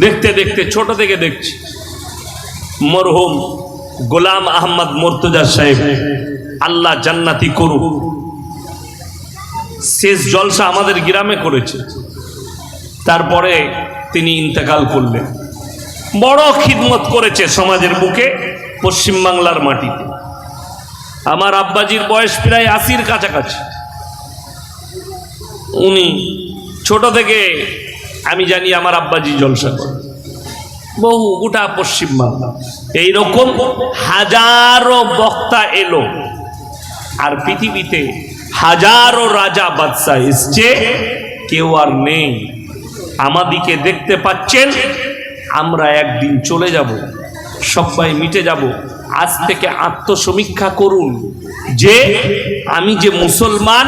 দেখতে দেখতে, ছোট থেকে দেখছি। মরহুম গোলাম আহমদ মোর্তজা সাহেব, আল্লাহ জান্নাতি করুক। শেষ জলসা আমাদের গ্রামে করেছে। তারপরে তিনি ইন্তেকাল করলেন। বড় খিদমত করেছে সমাজের বুকে পশ্চিমবাংলার মাটিতে। আমার আব্বাজির বয়স প্রায় আশির কাছাকাছি। উনি ছোট থেকে আমি জানি আমার আব্বাজি জলসা করে বহু গোটা পশ্চিমবাংলা এইরকম হাজারো বক্তা এলো। আর পৃথিবীতে হাজারো রাজা বাদশাহ এসছে, কেউ আর নেই। আমাদিকে দেখতে পাচ্ছেন, আমরা একদিন চলে যাব, সবাই মিটে যাব। আজ থেকে আত্মসমীক্ষা করুন যে আমি যে মুসলমান,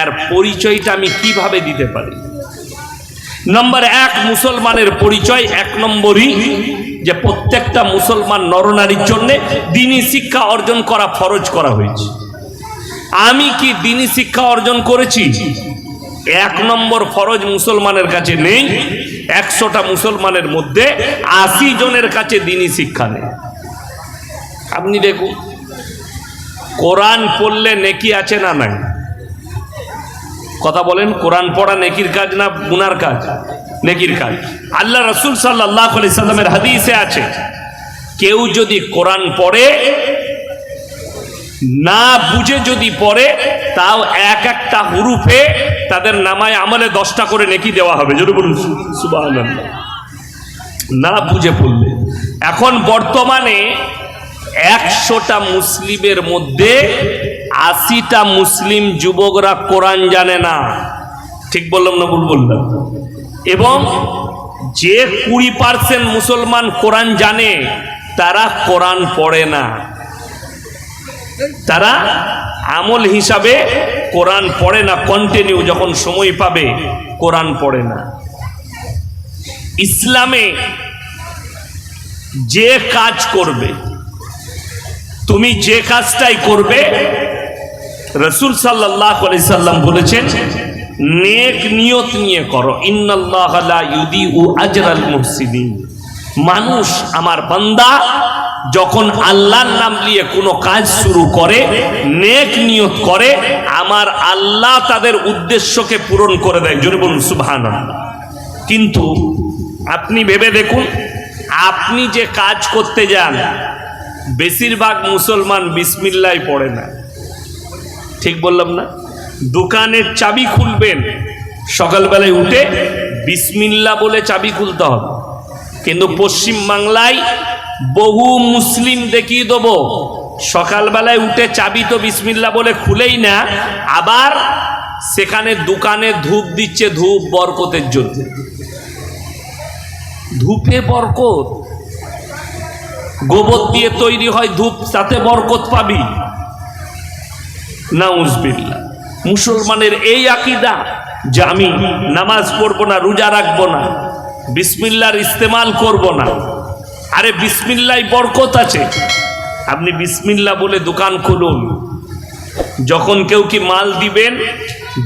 এর পরিচয়টা আমি কীভাবে দিতে পারি। নম্বর এক, মুসলমানের পরিচয়। এক নম্বরই যে প্রত্যেকটা মুসলমান নরনারীর জন্য দিনই শিক্ষা অর্জন করা, ফরজ করা হয়েছে। আমি কি দিনই শিক্ষা অর্জন করেছি? এক নম্বর ফরজ মুসলমানের কাছে নেই। একশোটা মুসলমানের মধ্যে আশি জনের কাছে দিনী শিক্ষা নেই। আপনি দেখুন, কোরআন পড়লে নেকি আছে না নাই? কথা বলেন, কোরআন পড়া নেকির কাজ না গুনার কাজ? নেকির কাজ। আল্লাহ রসুল সাল্লাহ আলি সাল্লামের হাদিসে আছে, কেউ যদি কোরআন পড়ে, না বুঝে যদি পড়ে, তাও এক একটা হুরুফে তাদের নামায় আমলে দশটা করে নেকি দেওয়া হবে। যদি বলুন সুবাহ না বুঝে পড়লে। এখন বর্তমানে একশোটা মুসলিমের মধ্যে আশিটা মুসলিম যুবকরা কোরআন জানে না। ঠিক বললাম না ভুল বললাম? এবং যে কুড়ি পার্সেন্ট মুসলমান কোরআন জানে, তারা কোরআন পড়ে না। তারা আমল হিসাবে কোরআন পড়ে না কন্টিনিউ যখন সময় পাবে, কোরআন পড়ে না। ইসলামে যে কাজ করবে তুমি যে কাজটাই করবে, রসুল সাল্লাহ সাল্লাম বলেছেন, নেক নিয়ত নিয়ে করো। আজরাল মানুষ আমার বান্দা, যখন আল্লাহর নাম নিয়ে কোনো কাজ শুরু করে, নেক নিয়ত করে, আমার আল্লাহ তাদের উদ্দেশ্যকে পূরণ করে দেয়। জোরে বলুন কিন্তু আপনি ভেবে দেখুন, আপনি যে কাজ করতে যান বেশিরভাগ মুসলমান বিসমিল্লাই পড়ে না। ঠিক বললাম না? দোকানের চাবি খুলবেন, সকালবেলায় উঠে বিসমিল্লা বলে চাবি খুলতে হবে। কিন্তু পশ্চিম বাংলায় বহু মুসলিম দেখিয়ে দেব, সকালবেলায় উঠে চাবি তো বিসমিল্লা বলে খুলেই না, আবার সেখানে দোকানে ধূপ দিচ্ছে, ধূপ বরকতের জন্য। ধূপে বরকত? গোবর দিয়ে তৈরি হয় ধূপ, তাতে বরকত পাবি। নাউজবিল্লা মুসলমানের এই আকিদা যে আমি নামাজ পড়ব না, রোজা রাখব না, বিসমিল্লার ইস্তেমাল করব না, আরে বিসমিল্লাই বরকত আছে। আপনি বিসমিল্লা বলে দোকান খুলুন। যখন কেউ কি মাল দিবেন,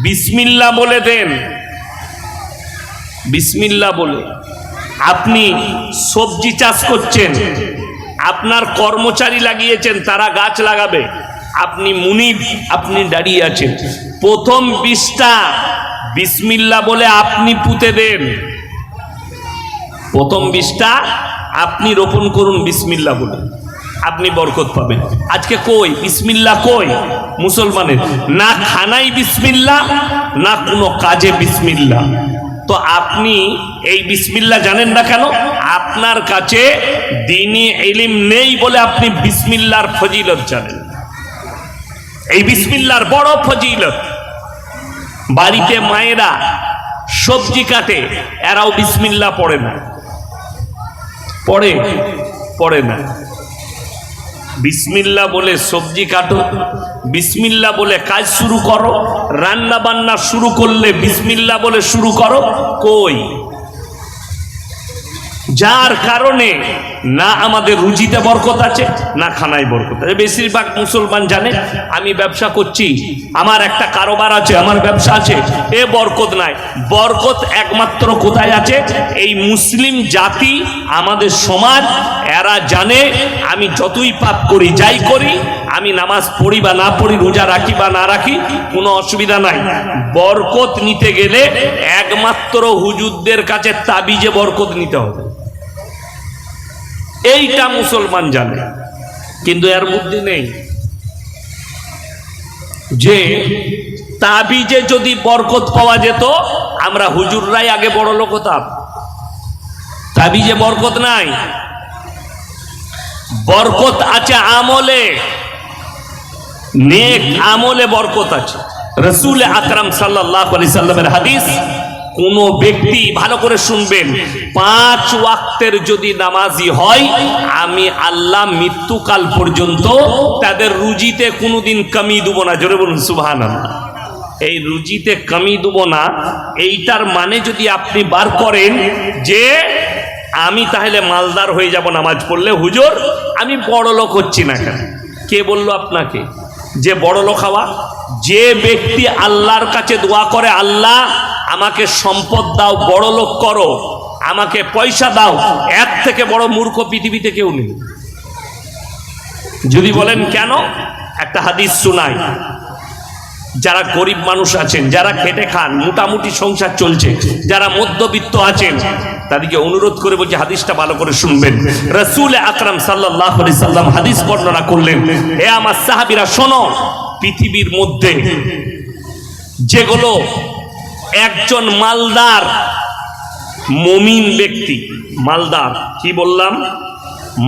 বিসমিল্লা বলে দেন। বিসমিল্লা বলে, আপনি সবজি চাষ করছেন আপনার কর্মচারী লাগিয়েছেন, তারা গাছ লাগাবে। আপনি মুনিব, আপনি দাঁড়িয়ে আছেন। প্রথম বীজটা বিসমিল্লা বলে আপনি পুঁতে দেন। প্রথম বীজটা আপনি রোপণ করুন বিসমিল্লা বলে। আপনি বরকত পাবেন। আজকে কই? বিসমিল্লা কই? মুসলমানের। না খানাই বিসমিল্লা, না কোনো কাজে বিসমিল্লা। তো আপনি এই বিসমিল্লা জানেন না কেন? আপনার কাছে দিনী এলিম নেই বলে আপনি বিসমিল্লার ফজিলত জানেন। এই বিসমিল্লার বড় ফজিলত। বাড়িতে মায়েরা সবজি কাটে, এরাও বিসমিল্লা পড়ে না। পড়ে পড়ে না। বিসমিল্লা বলে সবজি কাটো বিসমিল্লা বলে কাজ শুরু করো, রান্না বান্না শুরু করলে বিসমিল্লা বলে শুরু করো, কই? যার কারণে না আমাদের রুজিতে বরকত আছে, না খানায় বরকত আছে। বেশিরভাগ মুসলমান জানে, আমি ব্যবসা করছি, আমার একটা কারোবার আছে, আমার ব্যবসা আছে, এ বরকত নাই। বরকত একমাত্র কোথায় আছে? এই মুসলিম জাতি, আমাদের সমাজ, এরা জানে, আমি যতই পাপ করি, যাই করি, আমি নামাজ পড়ি বা না পড়ি, রোজা রাখি বা না রাখি, কোনো অসুবিধা নাই। বরকত নিতে গেলে একমাত্র হুজুরদের কাছে তাবিজে বরকত নিতে হবে। এইটা মুসলমান জানে, কিন্তু এর মধ্যে নেই। যে তাবিজে যদি বরকত পাওয়া যেত, আমরা হুজুররাই আগে বড় লোক হতাম। তাবিজে বরকত নাই, বরকত আছে আমলে, নেক আমলে বরকত আছে। রসুল আকরাম সাল্লাহ আলি সাল্লামের হাদিস কোন ব্যক্তি ভালো করে শুনবেন। পাঁচ ওয়াক্তের যদি নামাজি হয়, আমি আল্লাহ মৃত্যুকাল পর্যন্ত তাদের রুজিতে কোনোদিন কমি দেবো না। জোরে বলুন সুবহান এই রুজিতে কমি দেবো না। এইটার মানে যদি আপনি বার করেন যে, আমি তাহলে মালদার হয়ে যাব নামাজ পড়লে। হুজুর, আমি বড় লোক হচ্ছি না কেন? কে বলল আপনাকে? যে বড় লোক হওয়া, যে ব্যক্তি আল্লাহর কাছে দোয়া করে, আল্লাহ আমাকে সম্পদ দাও, বড় লোক করো, আমাকে পয়সা দাও এক থেকে বড় মূর্খ পৃথিবীতে কেউ নেই। যদি বলেন কেন? একটা হাদিস শোনাই। যারা গরিব মানুষ আছেন, যারা খেটে খান, মোটামুটি সংসার চলছে, যারা মধ্যবিত্ত আছেন, তাদেরকে অনুরোধ করে বলছি, হাদিসটা ভালো করে শুনবেন। রসুল আকরাম সাল্লাহ সাল্লাম হাদিস বর্ণনা করলেন, হে আমার সাহাবিরা, শোনো, পৃথিবীর মধ্যে যেগুলো একজন মালদার মমিন ব্যক্তি, মালদার, কি বললাম?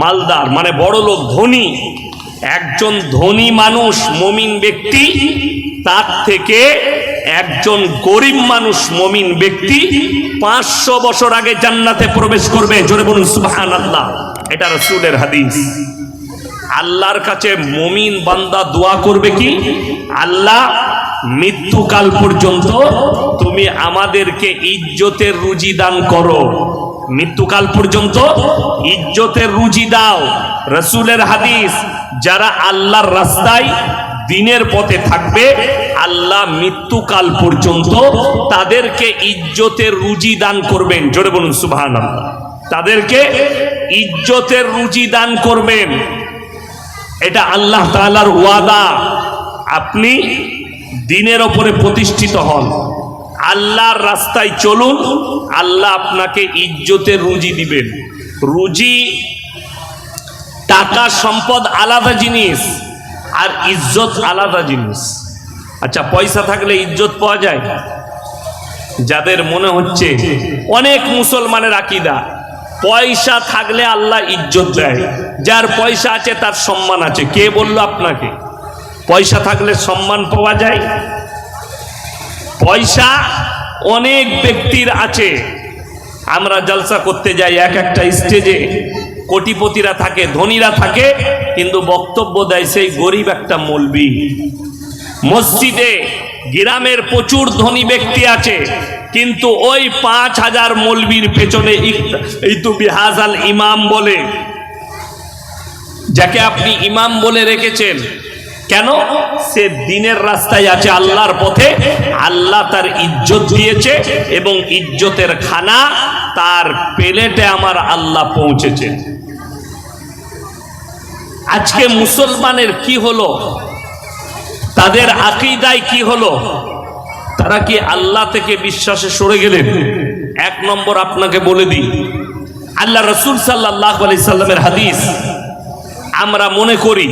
মালদার মানে বড় লোক ধনী, একজন ধনী মানুষ, মমিন ব্যক্তি তার থেকে একজন গরিব মানুষ, মমিন ব্যক্তি পাঁচশো বছর আগে জান্নাতে প্রবেশ করবে। জোরে বলুন সুবহান আল্লাহ এটা রসুলের হাদিস। আল্লাহর কাছে মমিন বান্দা দোয়া করবে কি? আল্লাহ, মৃত্যুকাল পর্যন্ত তুমি আমাদেরকে ইজ্জতের রুজি দান করো। মৃত্যুকাল পর্যন্ত ইজ্জতের রুজি দাও। রসুলের হাদিস, যারা আল্লাহর রাস্তায় দিনের পথে থাকবে, আল্লাহ মৃত্যুকাল পর্যন্ত তাদেরকে ইজ্জতের রুজি দান করবেন। জোরে বলুন সুবহান তাদেরকে ইজ্জতের রুজি দান করবেন। এটা আল্লাহ তাআলার ওয়াদা। আপনি দিনের ওপরে প্রতিষ্ঠিত হন। আল্লাহর রাস্তায় চলুন, আল্লাহ আপনাকে ইজ্জতের রুজি দিবেন। রুজি টাকা, সম্পদ আলাদা জিনিস। আর ইজ্জত আলাদা জিনিস। আচ্ছা পয়সা থাকলে ইজ্জত পাওয়া যায়? যাদের মনে হচ্ছে অনেক মুসলমানের আকিদা, পয়সা থাকলে আল্লাহ ইজ্জত দেয়। যার পয়সা আছে, তার সম্মান আছে। কে বলল আপনাকে? পয়সা থাকলে সম্মান পাওয়া যায়? পয়সা অনেক ব্যক্তির আছে। আমরা জলসা করতে যাই এক একটা স্টেজে কোটিপতিরা থাকে, ধনীরা থাকে, কিন্তু বক্তব্য দেয় সেই গরিব একটা মলবি। মসজিদে গ্রামের প্রচুর ধনী ব্যক্তি আছে, কিন্তু ওই পাঁচ হাজার মলবির পেছনে বিহাজাল ইমাম বলে। যাকে আপনি ইমাম বলে রেখেছেন, কেন? সে দিনের রাস্তায় আছে আল্লাহর পথে, আল্লাহ তার ইজ্জত দিয়েছে এবং ইজ্জতের খানা তার প্লেটে আমার আল্লাহ পৌঁছেছে। আজকে মুসলমানের কি হলো? তাদের আকিদায় কি হলো? তারা কি আল্লাহ থেকে বিশ্বাসে সরে গেলেন? এক নম্বর আপনাকে বলে দিই আল্লাহ রসুল সাল্লাহ আলি সাল্লামের হাদিস আমরা মনে করি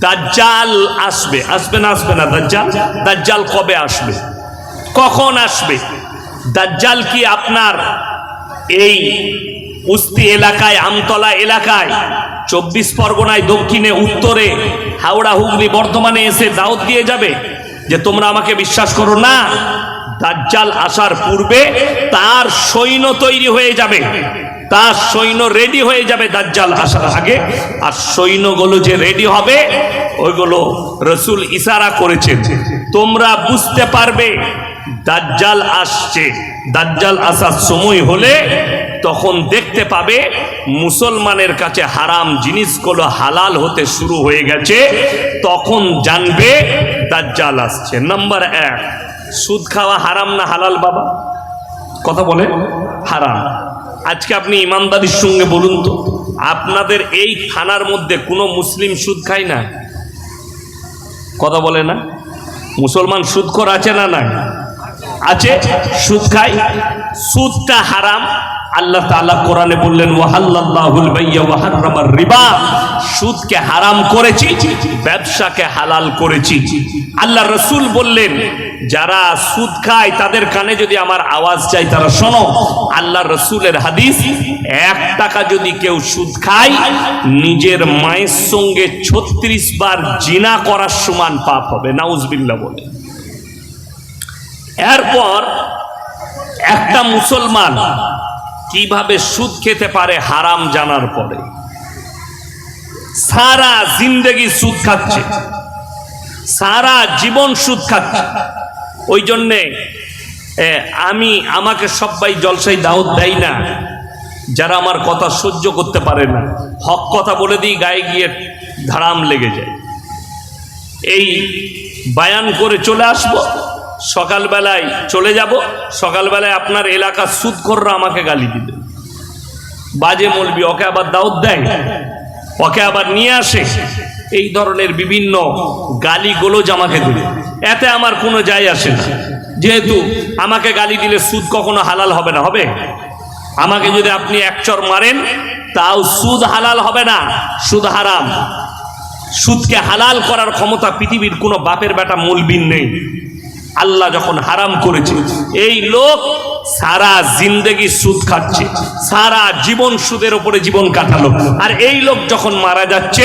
দাজ্জাল আসবে। আসবে না আসবে না? দাজ্জাল? দাজ্জাল কবে আসবে? কখন আসবে? দাজ্জাল কি আপনার এই উস্তি এলাকায়, আমতলা এলাকায়, চব্বিশ পরগনায়, দক্ষিণে, উত্তরে, হাওড়া, হুগলি, বর্ধমানে এসে দাওত দিয়ে যাবে। যে তোমরা আমাকে বিশ্বাস করো না, দাজ্জাল আসার পূর্বে তার সৈন্য তৈরি হয়ে যাবে। তার সৈন্য রেডি হয়ে যাবে দাজ্জাল আসার আগে। আর সৈন্যগুলো যে রেডি হবে, ওইগুলো রসুল ইশারা করেছেন। তোমরা বুঝতে পারবে, দাজ্জাল আসছে। দাজ্জাল আসার সময় হলে তখন দেখতে পাবে, মুসলমানের কাছে হারাম জিনিসগুলো হালাল হতে শুরু হয়ে গেছে। তখন জানবে, দাজ্জাল আসছে। নাম্বার এক, সুদ খাওয়া হারাম না হালাল, বাবা? কথা বলে? হারাম আজকে আপনি ইমানদারির সঙ্গে বলুন তো, আপনাদের এই থানার মধ্যে কোনো মুসলিম সুদ খায় না? কথা বলে না? মুসলমান সুদ কর আছে না নাই? আছে, সুদ খাই। সুদটা হারাম। আল্লাহ তাআলা কোরআনে বললেন, ওয়াহাল্লাল্লাহুল বাইয়া ওয়া হাররামার রিবা। সুদকে হারাম করেছি, ব্যবসাকে হালাল করেছি। আল্লাহ রসুল বললেন, যারা সুদ খায়, তাদের কানে যদি আমার আওয়াজ চাই তারা শোনো, আল্লাহ রসুলের হাদিস, এক টাকা যদি কেউ সুদ খায়, নিজের মায়ের সঙ্গে ছত্রিশ বার জিনা করার সমান পাপ হবে। নাউজবিল্লা বলে। এরপর একটা মুসলমান কীভাবে সুদ খেতে পারে হারাম জানার পরে? সারা জিন্দগি সুদ খাচ্ছে। সারা জীবন সুদ খাচ্ছে। ওই জন্যে আমি, আমাকে সবাই জলসাই দাওয়াত দেয় না। যারা আমার কথা সহ্য করতে পারে না। হক কথা বলে দিই, গায়ে গিয়ে ধারাম লেগে যায়। এই বায়ান করে চলে আসব। সকালবেলায় চলে যাব, সকালবেলায় আপনার এলাকার সুদখোররা আমাকে গালি দিবে। বাজে মলবি, ওকে আবার দাওয়াত দেয়, ওকে আবার নিয়ে আসে। এই ধরনের বিভিন্ন গালি গালিগুলোজ আমাকে দিবে। এতে আমার কোনো যায় আসে না। যেহেতু আমাকে গালি দিলে সুদ কখনো হালাল হবে না, হবে? আমাকে যদি আপনি একচর মারেন, তাও সুদ হালাল হবে না, সুদ হারাম। সুদকে হালাল করার ক্ষমতা পৃথিবীর কোনো বাপের বেটা মূলবিন নেই। আল্লাহ যখন হারাম করেছে, এই লোক সারা জিন্দেগি সুদ খাচ্ছে, সারা জীবন সুদের উপরে জীবন কাটালো। আর এই লোক যখন মারা যাচ্ছে,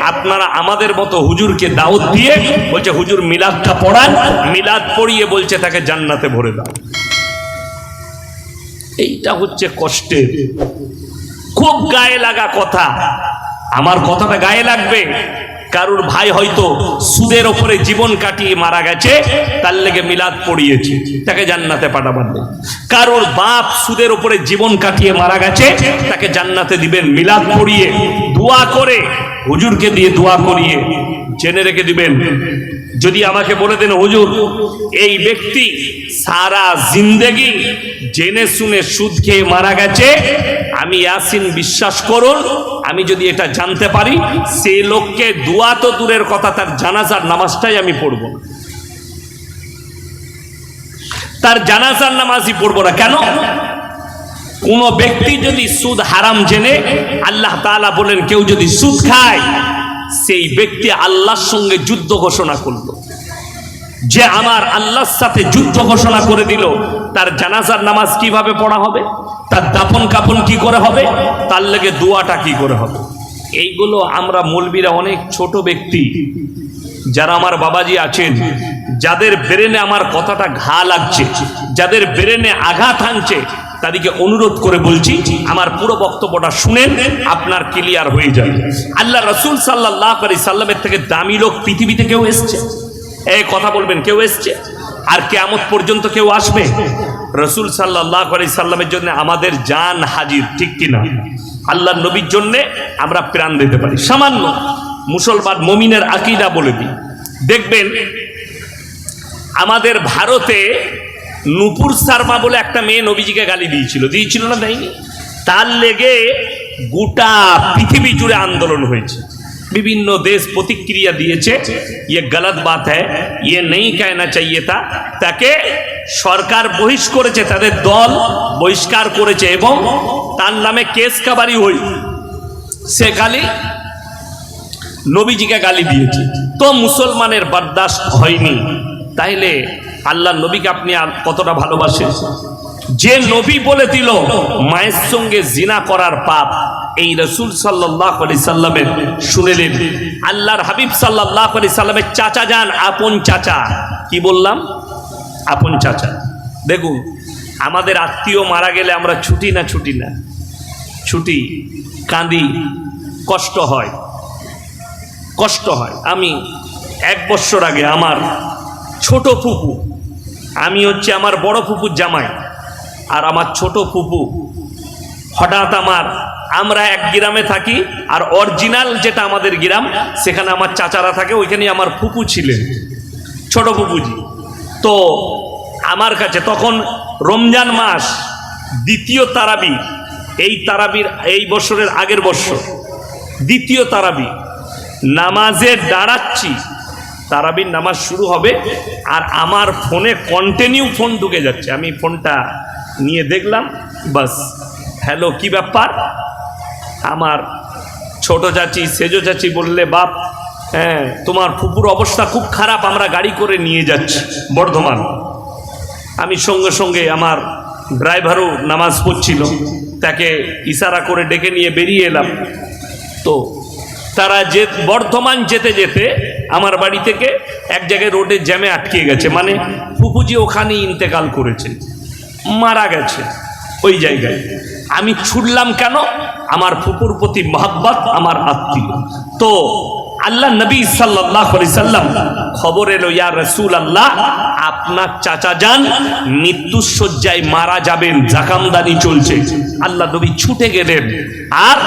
আপনারা আমাদের মতো হুজুরকে দাওয়াত দিয়ে বলছে, হুজুর, মিলাদটা পড়ান, মিলাদ পড়িয়ে বলছে, তাকে জান্নাতে ভরে দাও। এইটা হচ্ছে কষ্টের। খুব গায়ে লাগা কথা। আমার কথাটা গায়ে লাগবে? কারুর ভাই হয়তো সুদের ওপরে জীবন কাটিয়ে মারা গেছে, তার লেগে মিলাদ পড়িয়েছে, তাকে জান্নাতে পাঠাবার কারুর বাপ সুদের ওপরে জীবন কাটিয়ে মারা গেছে, তাকে জান্নাতে দিবেন মিলাদ পড়িয়ে, দোয়া করে, হুজুরকে দিয়ে দোয়া করিয়ে, জেনে রেখে দিবেন যদি আমাকে বলে দেন, হুজুর, এই ব্যক্তি সারা জিন্দেগি জেনে শুনে সুদ খেয়ে মারা গেছে, আমি ইয়াসিন বিশ্বাস করুন, আমি যদি এটা জানতে পারি, সে লোককে দোয়া তো দূরের কথা, তার জানাজার নামাজটাই আমি পড়ব। তার জানাজার নামাজই পড়ব না কেন কোন ব্যক্তি যদি সুদ হারাম জেনে, আল্লাহ তালা বলেন, কেউ যদি সুদ খায় সেই ব্যক্তি আল্লাহর সঙ্গে যুদ্ধ ঘোষণা করল। যে আমার আল্লাহর সাথে যুদ্ধ ঘোষণা করে দিল, তার জানাজার নামাজ কীভাবে পড়া হবে? তার দাপন কাপন কি করে হবে? তার লেগে দোয়াটা কি করে হবে? এইগুলো আমরা মৌলবীরা অনেক ছোট ব্যক্তি, যারা আমার বাবাজি আছেন, যাদের ব্রেনে আমার কথাটা ঘা লাগছে, যাদের ব্রেনে আঘাত আনছে তাদেরকে অনুরোধ করে বলছি, আমার পুরো বক্তব্যটা শুনেন, আপনার ক্লিয়ার হয়ে যাবে। আল্লাহ রসুল সাল্লাহ সাল্লামের থেকে দামি লোক পৃথিবীতে কেউ এসছে? এই কথা বলবেন, কেউ এসছে? আর কেয়ামত পর্যন্ত কেউ আসবে? রসুল সাল্লাহ আলি সাল্লামের জন্য আমাদের জান হাজির, ঠিক কিনা? আল্লাহ নবীর জন্যে আমরা প্রাণ দিতে পারি। সামান্য মুসলমান মমিনের আকিদা বলে দিই। দেখবেন, আমাদের ভারতে নুপুর শর্মা বলে একটা মেয়ে নবীজিকে গালি দিয়েছিল। দিয়েছিল না, দেয়নি? তার লেগে গোটা পৃথিবী জুড়ে আন্দোলন হয়েছে। বিভিন্ন দেশ প্রতিক্রিয়া দিয়েছে ইয়ে গলত বাত হ্যাঁ ইয়ে নেই কেনা চাইয়ে তা। তাকে সরকার বহিষ করেছে, তাদের দল বহিষ্কার করেছে এবং তার নামে কেস কাবারি হই। সে খালি নবীজিকে গালি দিয়েছে। তো মুসলমানের বরদাস্ত হয়নি। তাইলে আল্লাহ নবীকে আপনি কতটা ভালোবাসেন? যে নবী বলে দিল, মায়ের সঙ্গে জিনা করার পাপ, এই রসুল সাল্লাহ আলি সাল্লামের শুনেলেন আল্লাহর হাবিব সাল্লাহ আলি সাল্লামের চাচা যান, আপন চাচা। কি বললাম? আপন চাচা। দেখুন, আমাদের আত্মীয় মারা গেলে আমরা ছুটি না ছুটি না? ছুটি, কাঁদি, কষ্ট হয়। কষ্ট হয়। আমি এক বছর আগে আমার ছোট ফুপু আমি হচ্ছে আমার বড় ফুপুর জামাই আর আমার ছোট ফুপু। হঠাৎ আমার, আমরা এক গ্রামে থাকি আর অরিজিনাল যেটা আমাদের গ্রাম, সেখানে আমার চাচারা থাকে ওইখানে আমার ফুপু ছিলেন, ছোট ফুপুজি। তো আমার কাছে তখন রমজান মাস, দ্বিতীয় তারাবি, এই তারাবির, এই বছরের আগের বছর, দ্বিতীয় তারাবি, নামাজে দাঁড়াচ্ছি তারাবির নামাজ শুরু হবে আর আমার ফোনে কন্টিনিউ ফোন ঢুকে যাচ্ছে। আমি ফোনটা নিয়ে দেখলাম, বাস। হ্যালো, কি ব্যাপার? আমার ছোট চাচি, সেজো চাচি বললে, বাপ হ্যাঁ তোমার ফুপুর অবস্থা খুব খারাপ, আমরা গাড়ি করে নিয়ে যাচ্ছি, বর্ধমান। আমি সঙ্গে সঙ্গে আমার ড্রাইভারও নামাজ পড়ছিল, তাকে ইশারা করে ডেকে নিয়ে বেরিয়ে এলাম। তো তারা যে বর্ধমান যেতে যেতে আমার বাড়ি থেকে এক জায়গায় রোডে জ্যামে আটকে গেছে। মানে ফুপুজি ওখানে ইন্তেকাল করেছে। মারা গেছে ওই জায়গায়। আমি ছুটলাম কেন? আমার ফুপুর প্রতি মহাব্বত, আমার আত্মীয়। তো আল্লাহ নবী সাল্লাহ খবর এলো, ইয়া রসুল আল্লাহ আপনার চাচা যান মৃত্যুর শয্যায় মারা যাবেন, জাকামদানি চলছে। আল্লাহ নবী ছুটে গেলেন। আর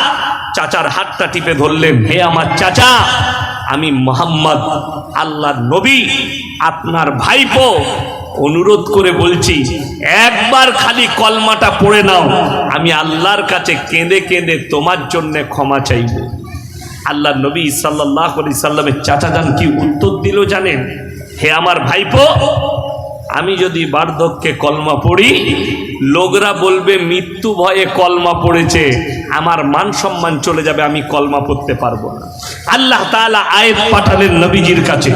চাচার হাতটা টিপে ধরলেন, হে আমার চাচা, আমি মোহাম্মদ আল্লাহ নবী, আপনার ভাইপো অনুরোধ করে বলছি, একবার খালি কলমাটা পড়ে নাও, আমি আল্লাহর কাছে কেঁদে কেঁদে তোমার জন্য ক্ষমা চাইব। আল্লাহ নবী সাল্লাহ সাল্লামের চাচা যান কি উত্তর দিল জানেন? হে আমার ভাইপো আমি যদি বার্ধক্যে কলমা পড়ি, লোকরা বলবে, মৃত্যু ভয়ে কলমা পড়েছে, আমার মান সম্মান চলে যাবে, আমি কলমা পড়তে পারব না। আল্লাহ তাআলা আয়াত পাঠালেন নবীজির কাছে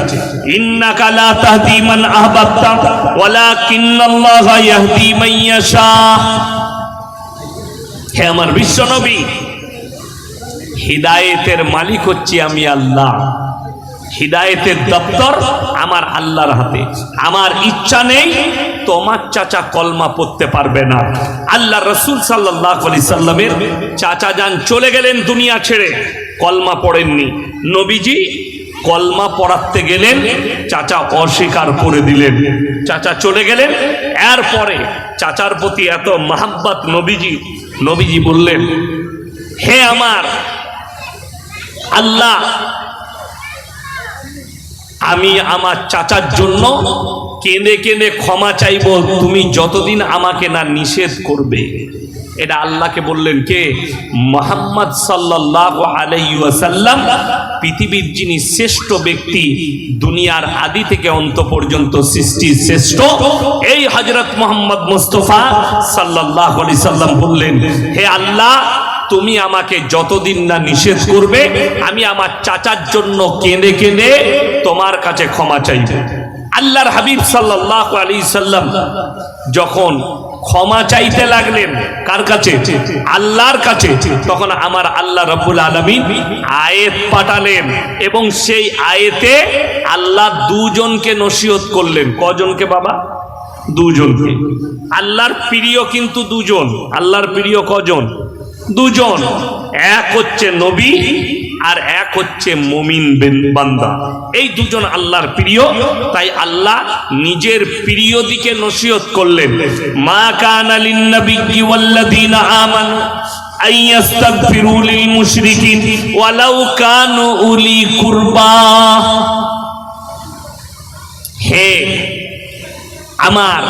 হে আমার বিশ্ব নবী, হিদায়েতের মালিক হচ্ছি আমি আল্লাহ। হিদায়েতের দপ্তর আমার আল্লাহর হাতে। আমার ইচ্ছা নেই, তোমার চাচা কলমা পড়তে পারবে না। আল্লাহ রসুল সাল্লাহ আলি সাল্লামের চাচা যান চলে গেলেন দুনিয়া ছেড়ে। কলমা পড়েননি। নবীজি কলমা পড়াতে গেলেন, চাচা অস্বীকার করে দিলেন। চাচা চলে গেলেন, এরপরে চাচার প্রতি এত মাহাব্বাত নবীজি নবীজি বললেন, হে আমার আল্লাহ আমি আমার চাচার জন্য কেঁদে কেঁদে ক্ষমা চাইব, তুমি যতদিন আমাকে না নিষেধ করবে। এটা আল্লাহকে বললেন কে? মোহাম্মদ সাল্লাহ আলাইসাল্লাম পৃথিবীর যিনি শ্রেষ্ঠ ব্যক্তি, দুনিয়ার আদি থেকে অন্ত পর্যন্ত সৃষ্টি শ্রেষ্ঠ, এই হজরত মোহাম্মদ মুস্তফা সাল্লাহ আলি সাল্লাম বললেন, হে আল্লাহ তুমি আমাকে যতদিন না নিষেধ করবে, আমি আমার চাচার জন্য কেঁদে কেঁদে তোমার কাছে ক্ষমা চাইব। আল্লাহর হাবিব সাল্লাহ আলী সাল্লাম যখন ক্ষমা চাইতে লাগলেন, কার কাছে? আল্লাহর কাছে। তখন আমার আল্লাহ রব্বুল আলমিন আয়েত পাঠালেন এবং সেই আয়েতে আল্লাহ দুজনকে নসিহত করলেন। কজনকে বাবা? দুজনকে। আল্লাহর প্রিয় কিন্তু দুজন। আল্লাহর প্রিয় কজন? দুজন। এক হচ্ছে নবী আর এক হচ্ছে মমিন বেন- বান্দা। এই দুজন আল্লাহর প্রিয়, তাই আল্লাহ নিজের প্রিয় দিকে নসিহত করলেন। মা কান আলিন নবী ওয়াল্লাযীনা আমানু লিল মুশরিকিন ওয়ালাউ কানু উলি কুরবা। হে আমার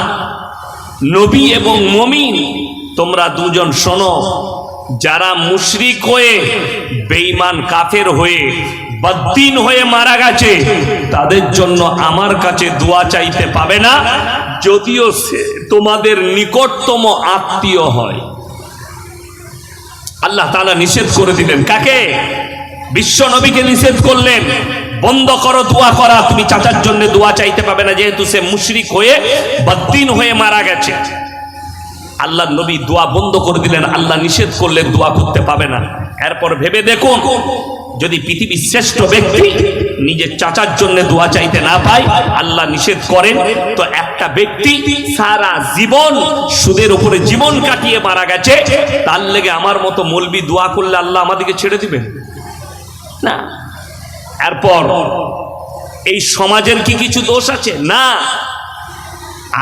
নবী এবং মমিন, তোমরা দুজন শোনো। যারা মুশরিক হয়ে, বেঈমান কাফের হয়ে, বদ্দিন হয়ে মারা গেছে, তাদের জন্য আমার কাছে দোয়া চাইতে পাবে না, যদিও সে তোমাদের নিকটতম আত্মীয় হয়। আল্লাহ তাআলা নিষেধ করে দিলেন। কাকে? বিশ্ব নবীকে নিষেধ করলেন। বন্ধ করো, দোয়া করা। তুমি চাচার জন্য দোয়া চাইতে পাবে না, যেহেতু সে মুশরিক হয়ে, বদ্দিন হয়ে মারা গেছে। আল্লাহ নবী দোয়া বন্ধ করে দিলেন, আল্লাহ নিষেধ করলেন দোয়া করতে পাবে না। এরপর ভেবে দেখুন, যদি পৃথিবীর শ্রেষ্ঠ ব্যক্তি নিজের চাচার জন্য দোয়া চাইতে না পায়, আল্লাহ নিষেধ করেন, তো একটা ব্যক্তি সারা জীবন সুদের উপরে জীবন কাটিয়ে মারা গেছে, তার লেগে আমার মতো মলবি দোয়া করলে আল্লাহ আমাদেরকে ছেড়ে দিবেন না। এরপর, এই সমাজের কি কিছু দোষ আছে? না।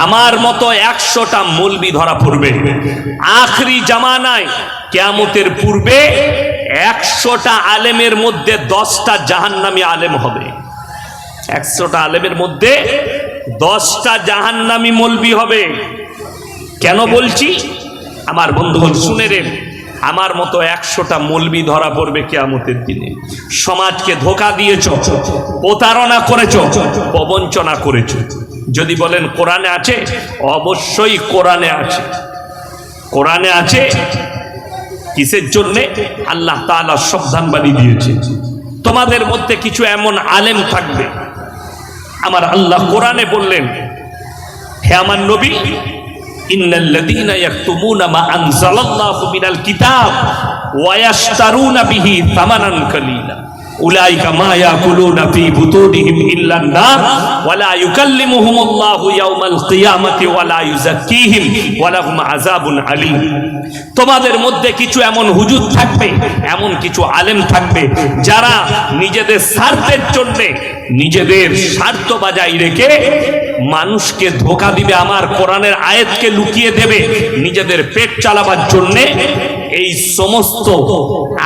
আমার মতো একশোটা মলবি ধরা পড়বে। আখরি জামানায় কেয়ামতের পূর্বে একশোটা আলেমের মধ্যে দশটা জাহান্নামী আলেম হবে। একশোটা আলেমের মধ্যে দশটা জাহান্নামী মলবি হবে। কেন বলছি? আমার বন্ধুগণ, শুনে রেন। আমার মতো একশোটা মলবি ধরা পড়বে কেয়ামতের দিনে। সমাজকে ধোকা দিয়েছ, প্রতারণা করেছ প্রবঞ্চনা করেছ। যদি বলেন কোরআনে আছে, অবশ্যই কোরআনে আছে। কোরআনে আছে, কিসের জন্যে? আল্লাহ তাআলা সাবধান বাণী দিয়েছে। তোমাদের মধ্যে কিছু এমন আলেম থাকবে। আমার আল্লাহ কোরআনে বললেন, হে আমার নবী কিতাব ওয়া ইয়াশতারুনা বিহি থামানান কালীলা। উলাইকা মা ইয়াকুলুনা ফি বুতুনিহিম ইল্লান নার ইউকাল্লিমুহুমুল্লাহু কিয়ামাতি ইউযাক্কিহিম আযাবুন আলীম। তোমাদের মধ্যে কিছু এমন হুজুর থাকবে, এমন কিছু আলেম থাকবে, যারা নিজেদের স্বার্থের জন্য নিজেদের স্বার্থ বাজায় রেখে মানুষকে ধোকা দিবে, আমার কোরআনের আয়াতকে লুকিয়ে দেবে, নিজেদের পেট চালাবার জন্যে এই সমস্ত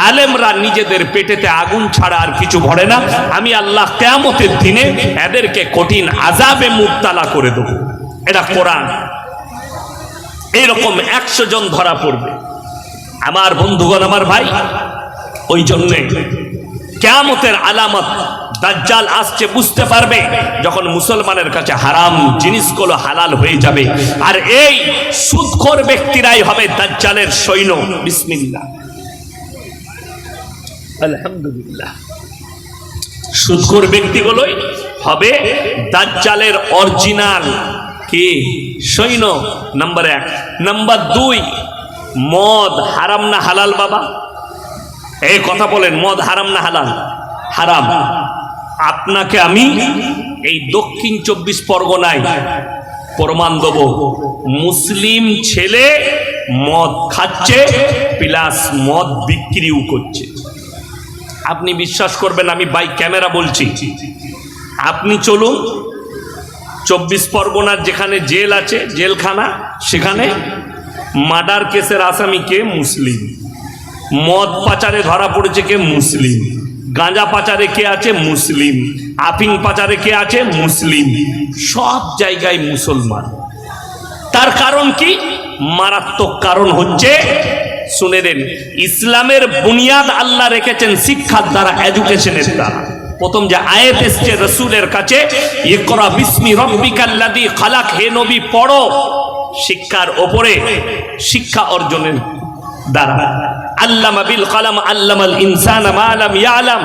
আলেমরা নিজেদের পেটেতে আগুন ছাড়া আর কিছু ভরে না। আমি আল্লাহ কেয়ামতের দিনে এদেরকে কঠিন আজাবে মুক্তালা করে দেবো। এটা কোরআন। এইরকম একশো জন ধরা পড়বে। আমার বন্ধুগণ, আমার ভাই, ওই জন্যে কেয়ামতের আলামত দাজ্জাল আসছে, বুঝতে পারবে? যখন মুসলমানের কাছে হারাম জিনিসগুলো হালাল হয়ে যাবে, আর এই সুদখোর ব্যক্তিরাই হবে দাজ্জালের সৈন্য। বিসমিল্লাহ। আলহামদুলিল্লাহ। সুদখোর ব্যক্তিগুলোই হবে দাজ্জালের অরিজিনাল কি? সৈন্য নাম্বার এক। নাম্বার দুই, মদ হারাম না হালাল বাবা? এই কথা বলেন, মদ হারাম না হালাল? হারাম। আপনাকে আমি এই দক্ষিণ চব্বিশ পরগনায় প্রমাণ দেব। মুসলিম ছেলে মদ খাচ্ছে, প্লাস মদ বিক্রিও করছে। আপনি বিশ্বাস করবেন, আমি বাই ক্যামেরা বলছি। আপনি চলুন, চব্বিশ পরগনার যেখানে জেল আছে, জেলখানা, সেখানে মার্ডার কেসের আসামি কে মুসলিম। মদ পাচারে ধরা পড়েছে কে মুসলিম। গাঁজা পাচারে কে আছে? মুসলিম। আফিং পাচারে কে আছে? মুসলিম। সব জায়গায় মুসলমান। তার কারণ কি? মারাত্মক কারণ হচ্ছে, শুনে দেন ইসলামের বুনিয়াদ আল্লাহ রেখেছেন শিক্ষার দ্বারা এডুকেশনের দ্বারা। প্রথম যে আয়াত এসছে রসুলের কাছে, ইকরা বিসমি রব্বিকাল্লাযী খালাক হে নবী, পড়ো। শিক্ষার ওপরে শিক্ষা অর্জনের দ্বারা। আল্লামা বিল কালাম আল্লামাল ইনসান মা লাম ইয়ালাম।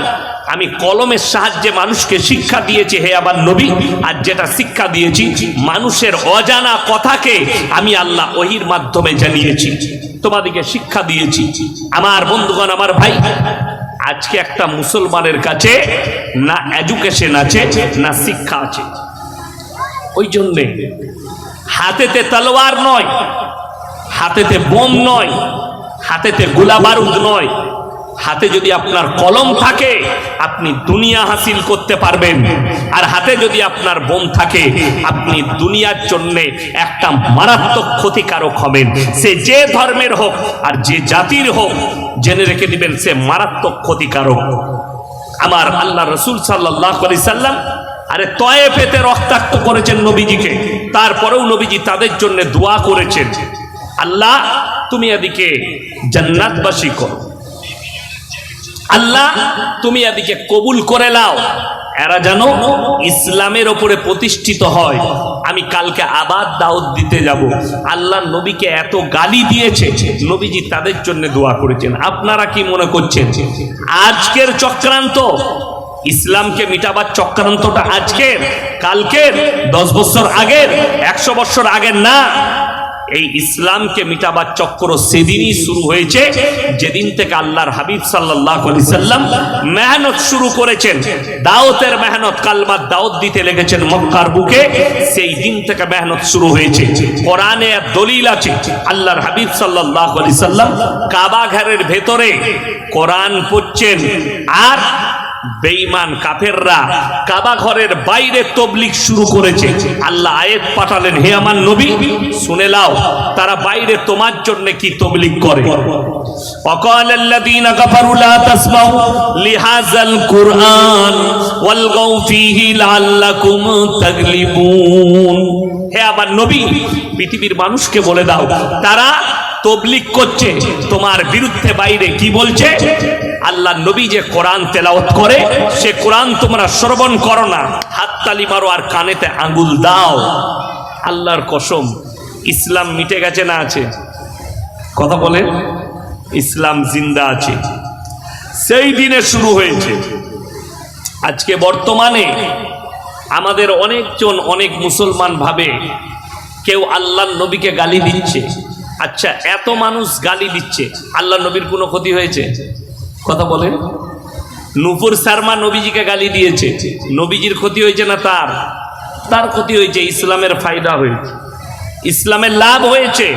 আমি কলমের সাহায্যে মানুষকে শিক্ষা দিয়েছি, হে আমার নবী, আর যেটা শিক্ষা দিয়েছি, মানুষের অজানা কথাকে আমি আল্লাহ ওহির মাধ্যমে জানিয়েছি তোমাদিকে শিক্ষা দিয়েছি। আমার বন্ধুগণ, আমার ভাই, আজকে একটা মুসলমানের কাছে না এডুকেশন আছে, না শিক্ষা আছে। ওই জন্যে হাতেতে তলোয়ার নয়, হাতেতে বোম নয় হাতেতে গোলা বারুদ নয়। হাতে যদি আপনার কলম থাকে, আপনি দুনিয়া হাসিল করতে পারবেন। আর হাতে যদি আপনার বোম থাকে, আপনি দুনিয়ার জন্য একটা মারাত্মক ক্ষতিকারক হবেন। সে যে ধর্মের হোক আর যে জাতির হোক, জেনে রেখে দিবেন সে মারাত্মক ক্ষতিকারক। আমার আল্লাহ রসুল সাল্লাহ আলি সাল্লাম আরে তয়ে পেতে রক্তাক্ত করেছেন নবীজিকে। তারপরেও নবীজি তাদের জন্য দোয়া করেছেন। আল্লাহ তুমি এদিকে জান্নাতবাসী করো। আল্লাহ, তুমি এদিকে কবুল করে নাও। এরা যেন ইসলামের ওপরে প্রতিষ্ঠিত হয়। আমি কালকে আবার দাওয়াত দিতে যাব। আল্লাহ নবীকে এত গালি দিয়েছে। নবীজি তাদের জন্য দোয়া করেছেন। আপনারা কি মনে করছেন? আজকের চক্রান্ত, ইসলামকে মিটাবার চক্রান্তটা আজকের, কালকের, দশ বছর আগের, একশো বছর আগের না। এই ইসলামকে মিটাবার চক্র সেদিনই শুরু হয়েছে। যেদিন থেকে আল্লাহর হাবিব সাল্লাহ সাল্লাম মেহনত শুরু করেছেন দাওতের মেহনত কালমার দাওত দিতে লেগেছেন মক্কার বুকে, সেই দিন থেকে মেহনত শুরু হয়েছে। কোরআনে দলিল আছে, আল্লাহর হাবিব সাল্লাহ আলি সাল্লাম কাবা ঘরের ভেতরে কোরআন পড়ছেন, আর বেঈমান কাফেররা কাবা ঘরের বাইরে তবলিক শুরু করেছে আল্লাহ আয়াত পাঠালেন হে আমার নবী শুনে লাও তারা বাইরে তোমার জন্য কি তবলিক করে وقال الذين كفروا لا تسمعوا لهذا القرآن والغوا فيه لعلكم تغلبون হে আমার নবী পৃথিবীর মানুষকে বলে দাও তারা তবলিক করছে। তোমার বিরুদ্ধে বাইরে কি বলছে? আল্লাহ নবী যে কোরআন তেলাওত করে, সে কোরআন তোমরা শ্রবণ করো না। হাততালি মারো আর কানেতে আঙ্গুল দাও। আল্লাহর কসম, ইসলাম মিটে গেছে না আছে? কথা বলে, ইসলাম জিন্দা আছে। সেই দিনে শুরু হয়েছে। আজকে বর্তমানে আমাদের অনেকজন অনেক মুসলমান ভাবে কেউ আল্লাহ নবীকে গালি দিচ্ছে। আচ্ছা এত মানুষ গালি দিচ্ছে। আল্লাহ নবীর কোনো ক্ষতি হয়েছে? কথা বলে নুপুর শর্মা নবীজিকে গালি দিয়েছে। নবীজির ক্ষতি হয়েছে না তার? তার ক্ষতি হয়েছে, ইসলামের ফায়দা হয়েছে। ইসলামের লাভ হয়েছে।